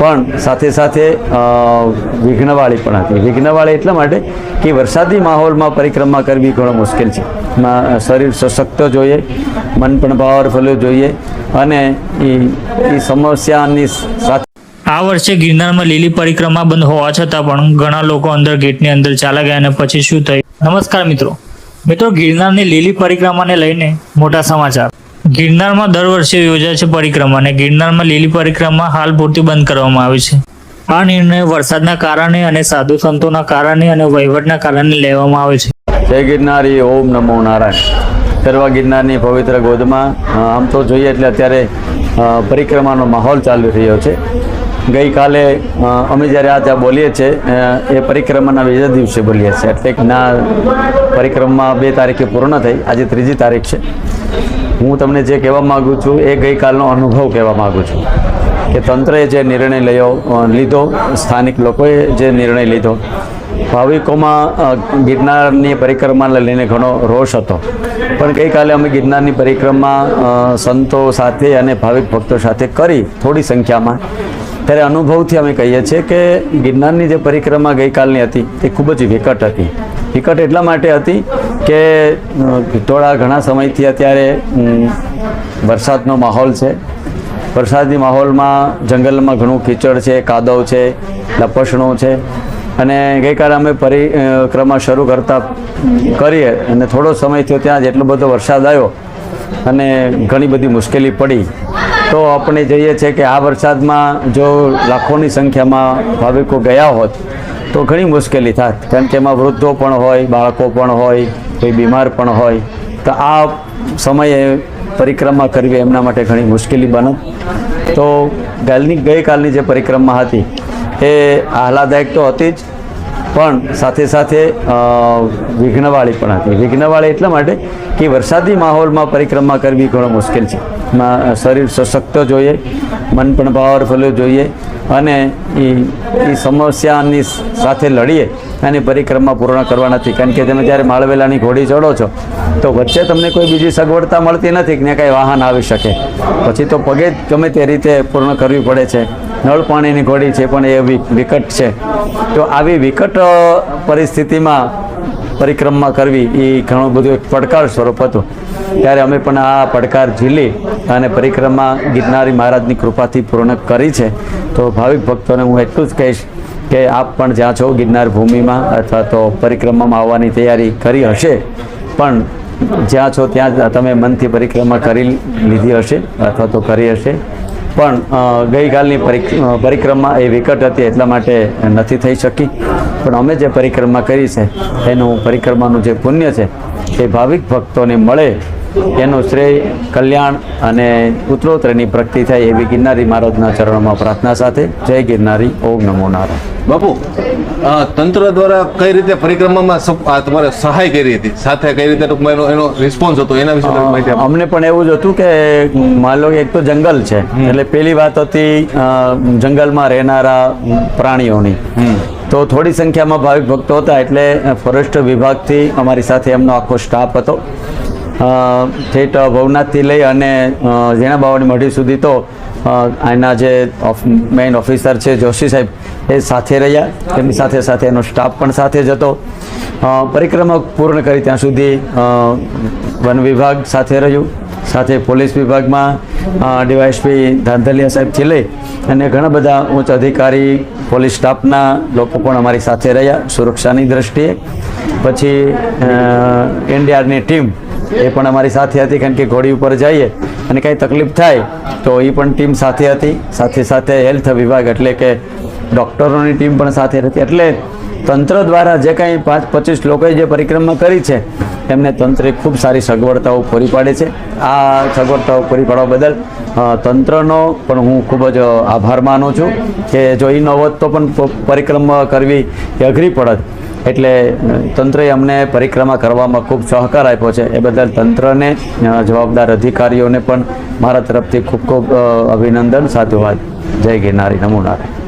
પણ સાથે સાથે વિઘ્નવાળી પણ હતી. વિઘ્નવાળી એટલા માટે કે વરસાદી માહોલમાં પરિક્રમા કરવી ઘણો મુશ્કેલ છે. શરીર સશક્ત જોઈએ, મન પણ પાવરફુલ જોઈએ અને એ સમસ્યાની સાથે આ વર્ષે ગિરનારમાં લીલી પરિક્રમા બંધ હોવા છતાં પણ ઘણા લોકો અંદર ગેટની અંદર ચાલા ગયા અને પછી શું થયું? નમસ્કાર મિત્રો. મિત્રો, ગિરનારની લીલી પરિક્રમાને લઈને મોટા સમાચાર. ગિરનારમાં દર વર્ષે યોજાય છે પરિક્રમા અને ગિરનારમાં લીલી પરિક્રમા હાલ પૂરતી બંધ કરવામાં આવી છે. આ નિર્ણય વરસાદના કારણે અને સાધુ સંતોના કારણે અને વહીવટના કારણે લેવામાં આવે છે. જય ગિરનારી, ઓમ નમો નારાયણ. સર્વ ગિરનારની પવિત્ર ગોદમાં આમ તો જોઈએ એટલે અત્યારે પરિક્રમાનો માહોલ ચાલી રહ્યો છે. ગઈકાલે અમે જ્યારે આ ત્યાં બોલીએ છીએ એ પરિક્રમાના બીજા દિવસે બોલીએ છીએ. એટલે ના, પરિક્રમા બે તારીખે પૂર્ણ થઈ. આજે ત્રીજી તારીખ છે. હું તમને જે કહેવા માગું છું, એ ગઈકાલનો અનુભવ કહેવા માગું છું. કે તંત્રએ જે નિર્ણય લયો લીધો, સ્થાનિક લોકોએ જે નિર્ણય લીધો, ભાવિકોમાં ગિરનારની પરિક્રમાને લઈને ઘણો રોષ હતો. પણ ગઈકાલે અમે ગિરનારની પરિક્રમા સંતો સાથે અને ભાવિક ભક્તો સાથે કરી થોડી સંખ્યામાં. ત્યારે અનુભવથી અમે કહીએ છીએ કે ગિરનારની જે પરિક્રમા ગઈકાલની હતી તે ખૂબ જ વિકટ હતી. વિકટ એટલા માટે હતી કે અ, ઘણા સમયથી અત્યારે વરસાદનો માહોલ છે. વરસાદી માહોલમાં જંગલમાં ઘણું કીચડ છે કાદવ છે લપસણું છે. અને ગઈકાલે અમે પરિક્રમા શરૂ કરતા કરીએ અને થોડો સમય થયો ત્યાં જ એટલો બધો વરસાદ આવ્યો અને ઘણી બધી મુશ્કેલી પડી. તો આપણે જોઈએ છે કે આ વરસાદમાં જો લાખોની સંખ્યામાં ભાવિકો ગયા હોત, તો ઘણી મુશ્કેલી થાત. કારણ કે એમાં વૃદ્ધો પણ હોય, બાળકો પણ હોય, કોઈ બીમાર પણ હોય. તો આ સમયે પરિક્રમા કરવી એમના માટે ઘણી મુશ્કેલી બનત તો કાલની ગઈકાલની જે પરિક્રમા હતી, એ આહલાદાયક તો હતી જ. પણ સાથે સાથે વિઘ્નવાળી પણ હતી. વિઘ્નવાળી એટલા માટે કે વરસાદી માહોલમાં પરિક્રમા કરવી ઘણો મુશ્કેલ છે. શરીર સશક્ત જોઈએ, મન પણ પાવરફુલ જોઈએ અને એ એ સમસ્યાની સાથે લડીએ અને પરિક્રમા પૂર્ણ કરવા નથી. કારણ કે તમે જ્યારે માળવેલાની ઘોડી ચડો છો, તો વચ્ચે તમને કોઈ બીજી સગવડતા મળતી નથી કે ને કાંઈ વાહન આવી શકે. પછી તો પગે ગમે તે રીતે પૂર્ણ કરવી પડે છે. નળ પાણીની ઘોડી છે, પણ એ વિકટ છે. તો આવી વિકટ પરિસ્થિતિમાં પરિક્રમા કરવી એ ઘણું બધું એક પડકાર સ્વરૂપ હતું. ત્યારે અમે પણ આ પડકાર ઝીલી અને પરિક્રમા ગિરનારી મહારાજની કૃપાથી પૂર્ણ કરી છે. તો ભાવિક ભક્તોને હું એટલું જ કહીશ કે આપ પણ જ્યાં છો ગિરનાર ભૂમિમાં અથવા તો પરિક્રમામાં આવવાની તૈયારી કરી હશે, પણ જ્યાં છો ત્યાં તમે મનથી પરિક્રમા કરી લીધી હશે અથવા તો કરી હશે. પણ ગઈકાલની પરિક્રમા એ વિકટ હતી એટલા માટે નથી થઈ શકી. પણ અમે જે પરિક્રમા કરી છે, એનું પરિક્રમાનું જે પુણ્ય છે, એ ભાવિક ભક્તોને મળે. એનું શ્રેય, કલ્યાણ અને ઉત્તરોત્તરની પ્રગતિ થાય એવી ગિરનારી મહારાજના ચરણોમાં પ્રાર્થના સાથે. જય ગિરનારી, ઓમ નમો નારાયણ. બાપુ તંત્ર દ્વારા કઈ રીતે પરિક્રમામાં તમારે સહાય કરી હતી? સાથે કઈ રીતે ટૂંકમાં એનો એનો રિસ્પોન્સ હતો? એના વિશે માહિતી અમને પણ એવું જ હતું કે માન લો એક તો જંગલ છે. એટલે પેલી વાત હતી જંગલમાં રહેનારા પ્રાણીઓની. તો થોડી સંખ્યામાં ભાવિક ભક્તો હતા એટલે ફોરેસ્ટ વિભાગથી અમારી સાથે એમનો આખો સ્ટાફ હતો. ઠેઠ ભવનાથથી લઈ અને ઝીણા બાવાની મઢી સુધી તો આના જે મેઇન ઓફિસર છે જોશી સાહેબ એ સાથે રહ્યા. એમની સાથે સાથે એનો સ્ટાફ પણ સાથે જ હતો. પરિક્રમા પૂર્ણ કરી ત્યાં સુધી વન વિભાગ સાથે રહ્યું. સાથે પોલીસ વિભાગમાં ડીવાયસપી ધાંધલિયા સાહેબથી લઈ અને ઘણા બધા ઉચ્ચ અધિકારી, પોલીસ સ્ટાફના લોકો પણ અમારી સાથે રહ્યા સુરક્ષાની દ્રષ્ટિએ. પછી એનડીઆરની ટીમ એ પણ અમારી સાથે હતી કારણ કે ઘોડી ઉપર જઈએ અને કાંઈ તકલીફ થાય તો એ પણ ટીમ સાથે હતી. સાથે સાથે હેલ્થ વિભાગ એટલે કે ડૉક્ટરોની ટીમ પણ સાથે હતી એટલે તંત્ર દ્વારા જે કાંઈ પાંચ પચીસ લોકોએ જે પરિક્રમા કરી છે, એમને તંત્રે ખૂબ સારી સગવડતાઓ પૂરી પાડે છે. આ સગવડતાઓ પૂરી પાડવા બદલ તંત્રનો પણ હું ખૂબ જ આભાર માનું છું કે જો એ ન હોત તો પણ પરિક્રમા કરવી એ અઘરી પડત. એટલે તંત્રએ અમને પરિક્રમા કરવામાં ખૂબ સહકાર આપ્યો છે. એ બદલ તંત્રને જવાબદાર અધિકારીઓને પણ મારા તરફથી ખૂબ ખૂબ અભિનંદન. સાધુવાદ. જય ગિરનારી. નમો નારાયણ.